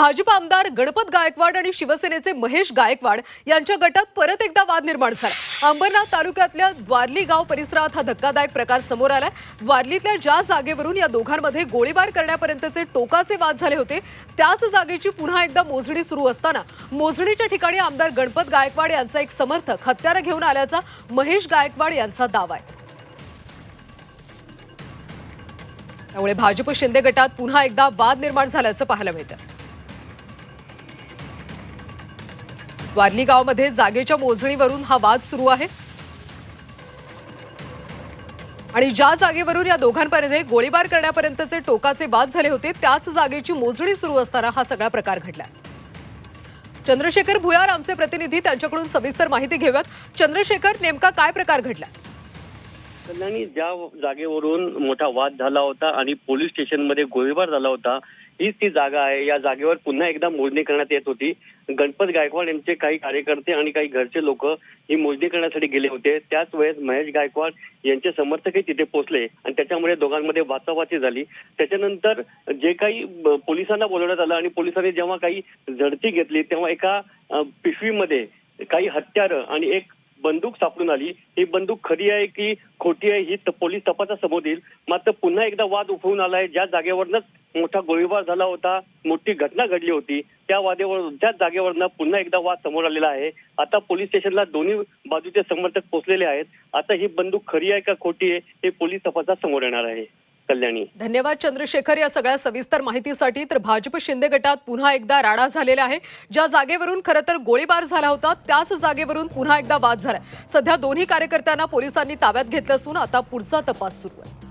भाजप आमदार गणपत गायकवाड आणि शिवसेनेचे महेश गायकवाड यांच्या गटात परत एकदा वाद निर्माण झाला. अंबरनाथ तालुक्यातल्या द्वारली गाव परिसरात हा धक्कादायक प्रकार समोर आला द्वारलीतल्या ज्या जागेवरून या दोघांमध्ये गोळीबार करण्यापर्यंतचे टोकाचे वाद झाले होते त्याच जागेची पुन्हा एकदा मोजणी सुरू असताना मोजणीच्या ठिकाणी आमदार गणपत गायकवाड यांचा एक समर्थक हत्यारं घेऊन आल्याचा महेश गायकवाड यांचा दावा आहे. त्यामुळे भाजप शिंदे गटात पुन्हा एकदा वाद निर्माण झाल्याचं पाहायला मिळतं. वारली गावमध्ये जागेच्या मोजणीवरून हा वाद सुरू आहे. आणि ज्या जागेवरून या दोघांमध्ये गोळीबार करण्यापर्यंतचे टोकाचे वाद झाले होते त्याच जागेची मोजणी सुरू असताना हा सगळा प्रकार घडला. चंद्रशेखर भुयार आमचे प्रतिनिधी त्यांच्याकडून सविस्तर माहिती घेऊयात. चंद्रशेखर नेमका काय प्रकार घडला? कल्याणी ज्या जागेवरून मोठा वाद झाला होता आणि पोलीस स्टेशनमध्ये गोळीबार झाला होता हीच ती जागा आहे. या जागेवर पुन्हा एकदा मोजणी करण्यात येत होती. गणपत गायकवाड यांचे काही कार्यकर्ते आणि काही घरचे लोक ही मोजणी करण्यासाठी गेले होते. त्याच वेळेस महेश गायकवाड यांचे समर्थकही तिथे पोहोचले आणि त्याच्यामुळे दोघांमध्ये वाचावाची झाली. त्याच्यानंतर जे काही पोलिसांना बोलवण्यात आलं आणि पोलिसांनी जेव्हा काही झडती घेतली तेव्हा एका पिशवीमध्ये काही हत्यारं आणि एक बंदूक सापडून आली. ही बंदूक खरी आहे की खोटी आहे ही पोलीस तपासासमोर येईल. मात्र पुन्हा एकदा वाद उफवून आलाय. ज्या जागेवरनच मोठा गोळीबार झाला होता मोठी घटना घडली होती त्या वादेवर त्याच जागेवरनं पुन्हा एकदा वाद समोर आलेला आहे. आता पोलीस स्टेशनला दोन्ही बाजूचे समर्थक पोहोचलेले आहेत. आता ही बंदूक खरी आहे का खोटी आहे हे पोलीस तपासात समोर येणार आहे. कल्याणी. धन्यवाद चंद्रशेखर या सगळ्या सविस्तर माहितीसाठी. तर भाजप शिंदे गटात पुन्हा एकदा राडा झालेला आहे. ज्या जागेवरून खरं तर गोळीबार झाला होता त्याच जागेवरून पुन्हा एकदा वाद झालाय. सध्या दोन्ही कार्यकर्त्यांना पोलिसांनी ताब्यात घेतलं असून आता पुढचा तपास सुरू आहे.